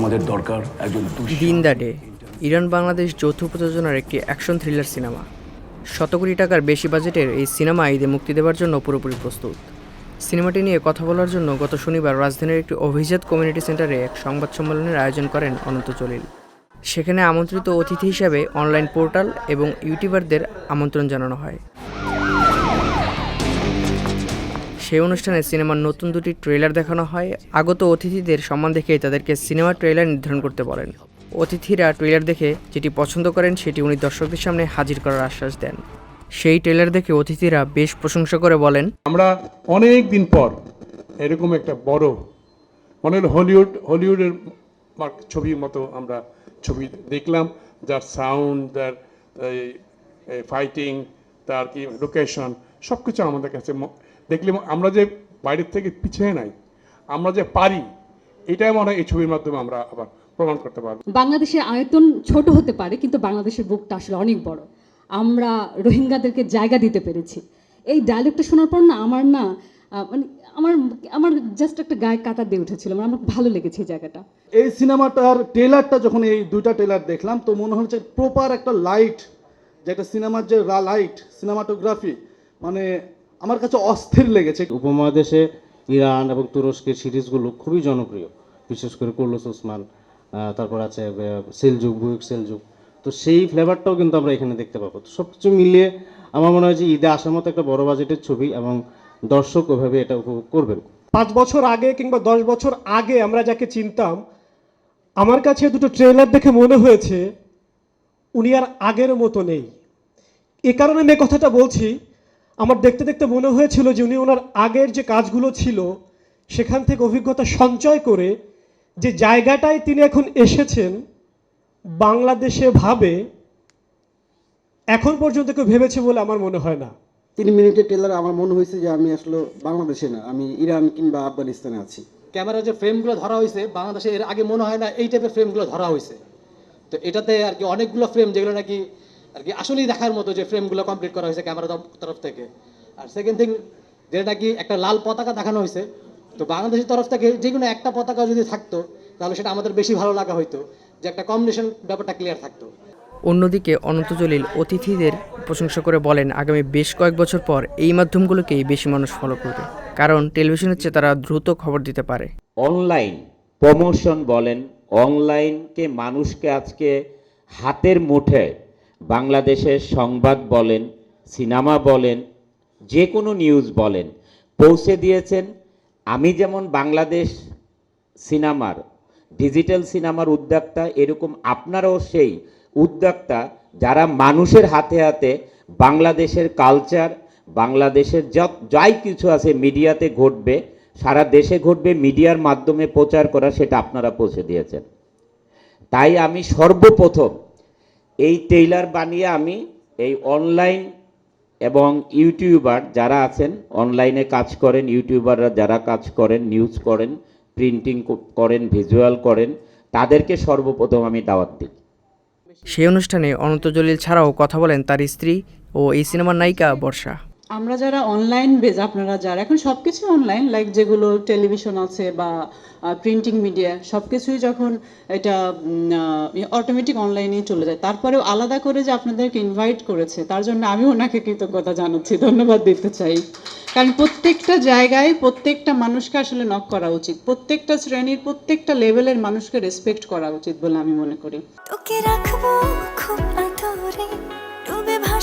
আমাদের দরকার একজন দিন দ্য ডে, ইরান বাংলাদেশ যৌথ প্রযোজনার একটি অ্যাকশন থ্রিলার সিনেমা। শত কোটি টাকার বেশি বাজেটের এই সিনেমা ঈদে মুক্তি দেওয়ার জন্য পুরোপুরি প্রস্তুত। সিনেমাটি নিয়ে কথা বলার জন্য গত শনিবার রাজধানীর একটি অভিজাত কমিউনিটি সেন্টারে এক সংবাদ সম্মেলনের আয়োজন করেন অনন্ত চলিল। সেখানে আমন্ত্রিত অতিথি হিসাবে অনলাইন পোর্টাল এবং ইউটিউবারদের আমন্ত্রণ জানানো হয়। সেই অনুষ্ঠানে সিনেমার নতুন দুটি ট্রেলার দেখানো হয়। আগত অতিথিদের সম্মান দেখে তাদেরকে সিনেমার ট্রেলার নির্ধারণ করতে বলেন। অতিথিরা ট্রেলার দেখে যেটি পছন্দ করেন, সেটি উনি দর্শকদের সামনে হাজির করার আশ্বাস দেন। সেই ট্রেলার দেখে অতিথিরা বেশ প্রশংসা করে বলেন, আমরা অনেক দিন পর এরকম একটা বড়, মনে হলো হলিউড, হলিউডের ছবির মতো আমরা ছবি দেখলাম, যার সাউন্ড, যার ফাইটিং তার কি লোকেশন সব কিছু আমাদের কাছে দেখলে আমরা যে বাইরের থেকে পিছিয়ে নাই আমরা যে পারি এটাই মনে হয় এই ছবির মাধ্যমে আমরা আবার প্রমাণ করতে পারব। বাংলাদেশের আয়তন ছোট হতে পারে কিন্তু বাংলাদেশের বুকটা আসলে অনেক বড়। আমরা রোহিঙ্গাদেরকে জায়গা দিতে পেরেছি। এই ডায়লগটা শোনার পর না আমার না মানে আমার আমার জাস্ট একটা গায়ে কাটা দিয়ে উঠেছিল মানে আমার ভালো লেগেছে এই জায়গাটা। এই সিনেমাটার ট্রেলারটা যখন এই দুইটা ট্রেলার দেখলাম তো মনে হচ্ছে প্রপার একটা লাইট যে একটা সিনেমার যে লাইট সিনেমাটোগ্রাফি মানে আমার কাছে অস্থির লেগেছে। উপমহাদেশে ইরান এবং তুরস্কের সিরিজগুলো খুবই জনপ্রিয় বিশেষ করে কুল্লুস ওসমান তারপর আছে সেলজুক বুয়ুক সেলজুক। তো সেই ফ্লেভারটাও কিন্তু আমরা এখানে দেখতে পাবো। তো সব কিছু মিলিয়ে আমার মনে হয় যে ঈদে আসার মতো একটা বড় বাজেটের ছবি এবং দর্শক ওইভাবে এটা উপভোগ করবেন। পাঁচ বছর আগে কিংবা দশ বছর আগে আমরা যাকে চিনতাম আমার কাছে দুটো ট্রেলার দেখে মনে হয়েছে উনি আর আগের মতো নেই। এ কারণে আমি কথাটা বলছি আমার দেখতে দেখতে মনে হয়েছিল যে উনি ওনার আগের যে কাজগুলো ছিল সেখান থেকে অভিজ্ঞতা সঞ্চয় করে যে জায়গাটায় তিনি এখন এসেছেন বাংলাদেশে ভাবে এখন পর্যন্ত কেউ ভেবেছে বলে আমার মনে হয় না। তিন মিনিটের টেলার আমার মনে হয়েছে যে আমি আসলে বাংলাদেশে না আমি ইরান কিংবা আফগানিস্তানে আছি। ক্যামেরার যে ফ্রেমগুলো ধরা হয়েছে বাংলাদেশে এর আগে মনে হয় না এই টাইপের ফ্রেমগুলো ধরা হয়েছে। তো এটাতে আর কি অনেকগুলো ফ্রেম যেগুলো নাকি আর কি আসলেই দেখার মতো যে ফ্রেমগুলো কমপ্লিট করা হয়েছে ক্যামেরা তরফ থেকে। আর সেকেন্ড থিং যেটা নাকি একটা লাল পতাকা দেখানো হয়েছে তো বাংলাদেশের তরফ থেকে যে কোনো একটা পতাকা যদি থাকতো তাহলে সেটা আমাদের বেশি ভালো লাগা হইতো যে একটা কম্বিনেশন ব্যাপারটা ক্লিয়ার থাকতো। অন্যদিকে অনন্ত জলিল অতিথিদের প্রশংসা করে বলেন আগামী বেশ কয়েক বছর পর এই মাধ্যমগুলোকেই বেশি মানুষ ফলো করবে কারণ টেলিভিশনের চেয়ে তারা দ্রুত খবর দিতে পারে। অনলাইন প্রমোশন বলেন অনলাইনকে মানুষকে আজকে হাতের মুঠে বাংলাদেশের সংবাদ বলেন, সিনেমা বলেন যে কোনো নিউজ বলেন, পৌঁছে দিয়েছেন, আমি যেমন বাংলাদেশ সিনেমার, ডিজিটাল সিনেমার উদ্যোক্তা, এরকম আপনারাও সেই উদ্যোক্তা যারা মানুষের হাতে হাতে বাংলাদেশের কালচার বাংলাদেশের যাই কিছু আছে মিডিয়াতে ঘটবে, সারা দেশে ঘটবে, মিডিয়ার মাধ্যমে প্রচার করা, সেটা আপনারা পৌঁছে দিয়েছেন। তাই আমি সর্বপ্রথম এই টেইলার বানিয়ে আমি এই অনলাইন এবং ইউটিউবার যারা আছেন, অনলাইনে কাজ করেন, ইউটিউবাররা যারা কাজ করেন, নিউজ করেন, প্রিন্টিং করেন, ভিজুয়াল করেন, তাদেরকে সর্বপ্রথম আমি দাওয়াত দিই। সেই অনুষ্ঠানে অনন্ত জলিল ছাড়াও কথা বলেন তার স্ত্রী ও এই সিনেমার নায়িকা বর্ষা। আমরা যারা অনলাইন বেজ আপনারা যারা, এখন সব কিছু অনলাইন লাইক যেগুলো টেলিভিশন আছে বা প্রিন্টিং মিডিয়া সব কিছুই যখন এটা অটোমেটিক অনলাইনে চলে যায়। তারপরেও আলাদা করে যে আপনাদেরকে ইনভাইট করেছে, তার জন্য আমি ওনাকে কৃতজ্ঞতা জানাচ্ছি। ধন্যবাদ দিতে চাই। কারণ প্রত্যেকটা জায়গায় প্রত্যেকটা মানুষকে আসলে নক করা উচিত। প্রত্যেকটা শ্রেণির, প্রত্যেকটা লেভেলের মানুষকে রেসপেক্ট করা উচিত বলে আমি মনে করি। তোকে রাখব খুব আদরে